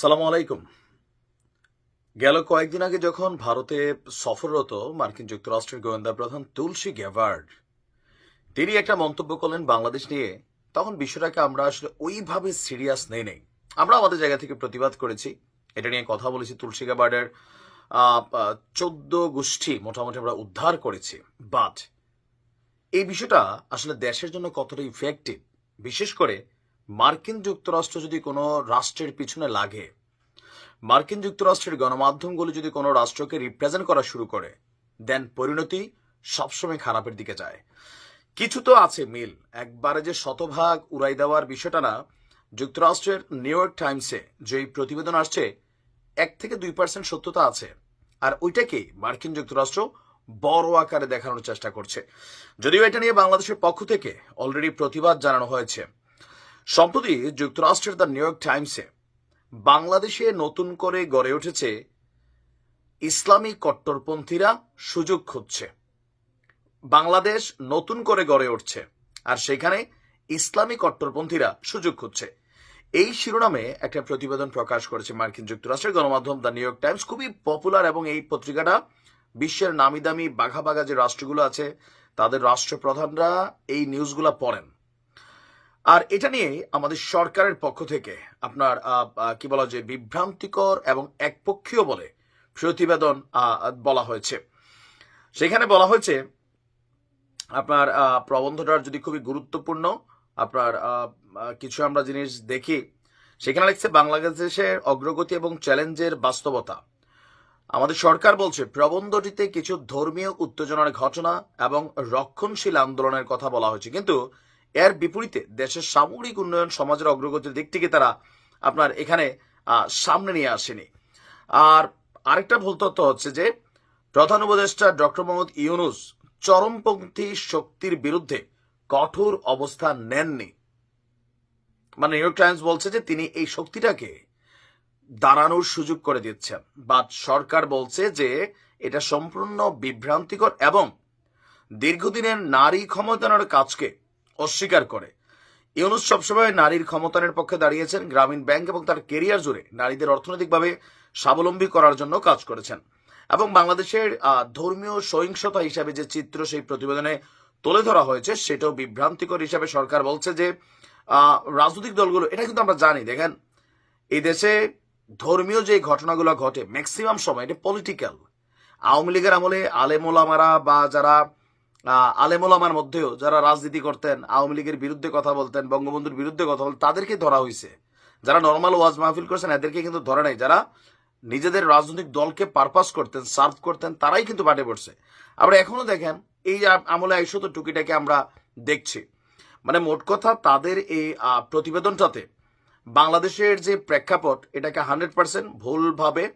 সালাম আলাইকুম। গেল কয়েকদিন আগে যখন ভারতে সফররত মার্কিন যুক্তরাষ্ট্রের গোয়েন্দা প্রধান তুলসী গ্যাভার্ড তিনি একটা মন্তব্য করলেন বাংলাদেশ নিয়ে। তখন বিষয়টাকে আমরা আসলে ওইভাবে সিরিয়াস নেই নেই। আমরা আমাদের জায়গা থেকে প্রতিবাদ করেছি। এটা নিয়ে কথা বলেছি তুলসী গ্যাভার্ডের চোদ্দ গোষ্ঠী মোটামুটি আমরা উদ্ধার করেছি। বাট এই বিষয়টা আসলে দেশের জন্য কতটা ইফেক্টিভ বিশেষ করে মার্কিন যুক্তরাষ্ট্র যদি কোনো রাষ্ট্রের পিছনে লাগে, মার্কিন যুক্তরাষ্ট্রের গণমাধ্যমগুলো যদি কোনো রাষ্ট্রকে রিপ্রেজেন্ট করা শুরু করে দেন পরিণতি সবসময় খারাপের দিকে যায়। কিছু তো আছে মিল। একবারে যে শতভাগ উড়াই দেওয়ার বিষয়টা না, যুক্তরাষ্ট্রের নিউ ইয়র্ক টাইমসে যে প্রতিবেদন আসছে, এক থেকে দুই পার্সেন্ট সত্যতা আছে। আর ওইটাকে মার্কিন যুক্তরাষ্ট্র বড় আকারে দেখানোর চেষ্টা করছে। যদিও এটা নিয়ে বাংলাদেশের পক্ষ থেকে অলরেডি প্রতিবাদ জানানো হয়েছে। সম্প্রতি যুক্তরাষ্ট্রের দ্য নিউ ইয়র্ক টাইমসে বাংলাদেশে নতুন করে গড়ে উঠেছে ইসলামী কট্টরপন্থীরা সুযোগ খুঁজছে। বাংলাদেশ নতুন করে গড়ে উঠছে আর সেখানে ইসলামী কট্টরপন্থীরা সুযোগ খুঁজছে। এই শিরোনামে একটা প্রতিবেদন প্রকাশ করেছে মার্কিন যুক্তরাষ্ট্রের গণমাধ্যম দ্য নিউ ইয়র্ক টাইমস। খুবই পপুলার এবং এই পত্রিকাটা বিশ্বের নামি দামি বাঘা বাঘা যে রাষ্ট্রগুলো আছে, তাদের রাষ্ট্রপ্রধানরা এই নিউজগুলো পড়েন। আর এটা নিয়ে আমাদের সরকারের পক্ষ থেকে আপনার কি বলা যায় বিভ্রান্তিকর এবং একপক্ষীয় বলে প্রতিবেদন বলা হয়েছে। সেখানে বলা হয়েছে, আপনার প্রবন্ধটার যদি খুবই গুরুত্বপূর্ণ, আপনার কিছু আমরা জিনিস দেখি, সেখানে লিখছে, বাংলাদেশের অগ্রগতি এবং চ্যালেঞ্জের বাস্তবতা। আমাদের সরকার বলছে, প্রবন্ধটিতে কিছু ধর্মীয় উত্তেজনার ঘটনা এবং রক্ষণশীল আন্দোলনের কথা বলা হয়েছে। কিন্তু এর বিপরীতে দেশের সামগ্রিক উন্নয়ন, সমাজের অগ্রগতির দিক থেকে তারা আপনার এখানে সামনে নিয়ে আসেনি। আর আরেকটা ভুল তথ্য হচ্ছে যে, প্রধান উপদেষ্টা ডক্টর মোহাম্মদ ইউনুস চরমপন্থী শক্তির বিরুদ্ধে কঠোর অবস্থান নেননি। মানে নিউ ইয়র্ক টাইমস বলছে যে, তিনি এই শক্তিটাকে দাঁড়ানোর সুযোগ করে দিচ্ছেন। বা সরকার বলছে যে, এটা সম্পূর্ণ বিভ্রান্তিকর এবং দীর্ঘদিনের নারী ক্ষমতায়নের কাজকে অস্বীকার করে। ইউনুস সবসময় নারীর ক্ষমতায়নের পক্ষে দাঁড়িয়েছেন। গ্রামীণ ব্যাংক এবং তার কেরিয়ার জুড়ে নারীদের অর্থনৈতিকভাবে স্বাবলম্বী করার জন্য কাজ করেছেন এবং বাংলাদেশের ধর্মীয় সহিংসতা হিসাবে যে চিত্র সেই প্রতিবেদনে তুলে ধরা হয়েছে, সেটাও বিভ্রান্তিকর হিসাবে সরকার বলছে যে রাজনৈতিক দলগুলো, এটা কিন্তু আমরা জানি, দেখেন, এই দেশে ধর্মীয় যে ঘটনাগুলো ঘটে ম্যাক্সিমাম সময়, এটা পলিটিক্যাল আওয়ামী লীগের আমলে আলেমোলামারা বা যারা আলেমোলামার মধ্যেও যারা রাজনীতি করতেন, আওয়ামী লীগের বিরুদ্ধে কথা বলতেন, বঙ্গবন্ধুর বিরুদ্ধে কথা বলতেন, তাদেরকে ধরা হয়েছে যারা নর্মাল ওয়াজ মাহফিল করছেন, এদেরকে কিন্তু ধরে নাই। যারা নিজেদের রাজনৈতিক দলকে পারপাস করতেন সার্ভ করতেন, তারাই কিন্তু বাটে পড়ছে। আবার এখনও দেখেন, এই আ- আমলে আইসো তো টুকিটাকে আমরা দেখছি। মানে মোট কথা তাদের এই প্রতিবেদনটাতে বাংলাদেশের যে প্রেক্ষাপট, এটাকে হান্ড্রেড পার্সেন্ট ভুলভাবে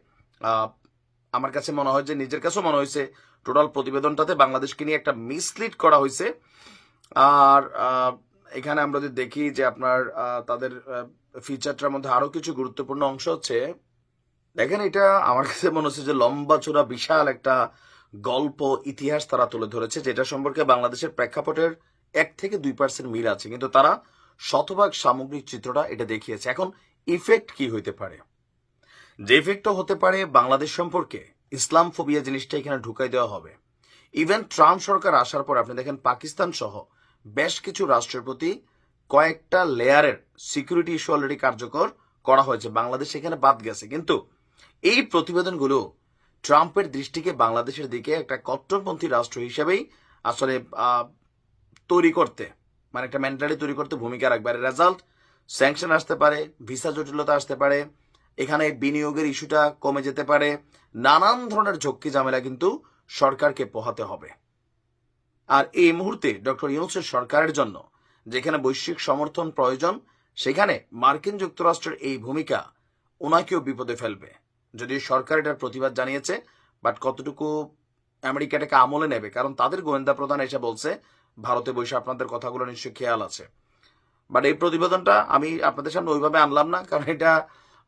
আমার কাছে মনে হয় যে নিজের কাছেও মনে হয়েছে টোটাল প্রতিবেদনটাতে বাংলাদেশকে নিয়ে একটা মিসলিড করা হয়েছে। আর এখানে আমরা যদি দেখি যে আপনার তাদের ফিচারটার মধ্যে আরও কিছু গুরুত্বপূর্ণ অংশ হচ্ছে, দেখেন এটা আমার কাছে মনে হচ্ছে যে লম্বা চূড়া বিশাল একটা গল্প, ইতিহাস তারা তুলে ধরেছে, যেটা সম্পর্কে বাংলাদেশের প্রেক্ষাপটের এক থেকে দুই পার্সেন্ট মিল আছে। কিন্তু তারা শতভাগ সামগ্রিক চিত্রটা এটা দেখিয়েছে। এখন ইফেক্ট কি হইতে পারে? যে ইফেক্টটা হতে পারে বাংলাদেশ সম্পর্কে, ইসলাম ফোবিয়া জিনিসটা এখানে ঢুকাই দেওয়া হবে। ইভেন ট্রাম্প সরকার আসার পর আপনি দেখেন পাকিস্তান সহ বেশ কিছু রাষ্ট্রের প্রতি কয়েকটা লেয়ারের সিকিউরিটি ইস্যু অলরেডি কার্যকর করা হয়েছে। বাংলাদেশ এখানে বাদ গেছে। কিন্তু এই প্রতিবেদনগুলো ট্রাম্পের দৃষ্টিকে বাংলাদেশের দিকে একটা কট্টরপন্থী রাষ্ট্র হিসেবেই আসলে তৈরি করতে মানে একটা মেন্টালি তৈরি করতে ভূমিকা রাখবে। আর রেজাল্ট স্যাংশন আসতে পারে ভিসা জটিলতা আসতে পারে এখানে বিনিয়োগের ইস্যুটা কমে যেতে পারে। নানান ধরনের ঝক্কি ঝামেলা কিন্তু সরকারকে পোহাতে হবে। আর এই মুহূর্তে ডক্টর ইউনুসের সরকারের জন্য যেখানে বৈশ্বিক সমর্থন প্রয়োজন, সেখানে মার্কিন যুক্তরাষ্ট্রের এই ভূমিকা ওনাকেও বিপদে ফেলবে। যদিও সরকার এটার প্রতিবাদ জানিয়েছে, বাট কতটুকু আমেরিকা এটাকে আমলে নেবে, কারণ তাদের গোয়েন্দা প্রধান এসে বলছে, ভারতে বসে আপনাদের কথাগুলো নিশ্চয়ই খেয়াল আছে। বাট এই প্রতিবেদনটা আমি আপনাদের সামনে ওইভাবে আনলাম না, কারণ এটা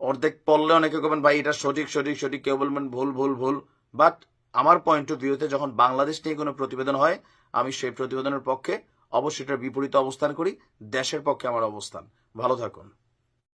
অর্ধেক পড়লে অনেকে করবেন ভাই, এটা সঠিক সঠিক সঠিক। কেউ বলবেন, ভুল ভুল ভুল। বাট আমার পয়েন্ট অফ ভিউতে যখন বাংলাদেশ নিয়ে কোনো প্রতিবেদন হয়, আমি সেই প্রতিবেদনের পক্ষে অবশ্যই এটার বিপরীত অবস্থান করি, দেশের পক্ষে আমার অবস্থান। ভালো থাকুন।